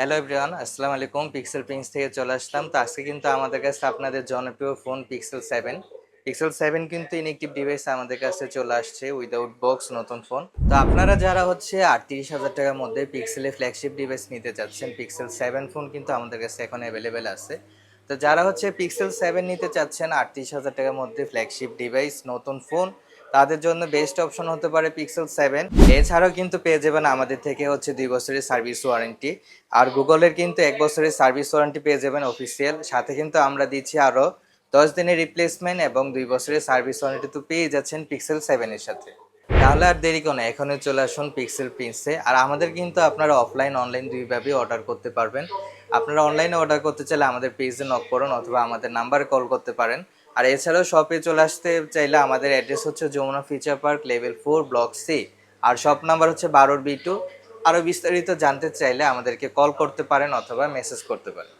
Hello everyone আসসালামু আলাইকুম pixel Prince থেকে চলে আসলাম। তো আজকে কিন্তু আমাদের কাছে আপনাদের জনপ্রিয় phone pixel seven pixel seven কিন্তু ইনএক্টিভ ডিভাইস আমাদের কাছে চলে আসছে উইদাউট বক্স নতুন ফোন তো আপনারা যারা হচ্ছে আটত্রিশ হাজার টাকার মধ্যে পিক্সেলে ফ্ল্যাগশিপ ডিভাইস নিতে চাচ্ছেন পিক্সেল সেভেন ফোন কিন্তু আমাদের কাছে এখন অ্যাভেলেবেল আছে। তো যারা হচ্ছে পিক্সেল সেভেন নিতে চাচ্ছেন, আটত্রিশ হাজার টাকার মধ্যে ফ্ল্যাগশিপ ডিভাইস নতুন ফোন তাদের জন্য বেস্ট অপশন হতে পারে পিক্সেল সেভেন এছাড়াও কিন্তু পেয়ে যাবেন আমাদের থেকে হচ্ছে দুই বছরের সার্ভিস ওয়ারেন্টি আর গুগলের কিন্তু এক বছরের সার্ভিস ওয়ারেন্টি পেয়ে যাবেন অফিসিয়াল সাথে কিন্তু আমরা দিচ্ছি আরও দশ দিনের রিপ্লেসমেন্ট এবং দুই বছরের সার্ভিস ওয়ারেন্টি তো পেয়ে যাচ্ছেন পিক্সেল সেভেনের সাথে। তাহলে আর দেরি কোনো এখনই চলে আসুন পিক্সেল প্রিন্সে আর আমাদের কিন্তু আপনারা অফলাইন অনলাইন দুইভাবেই অর্ডার করতে পারবেন। আপনারা অনলাইনে অর্ডার করতে চাইলে আমাদের পেজে নক করুন অথবা আমাদের নাম্বারে কল করতে পারেন। আর এছাড়াও শপে চলে আসতে চাইলে আমাদের অ্যাড্রেস হচ্ছে Jamuna feature park level four block C আর শপ নাম্বার হচ্ছে বারোর বি টু আরও বিস্তারিত জানতে চাইলে আমাদেরকে কল করতে পারেন অথবা মেসেজ করতে পারেন।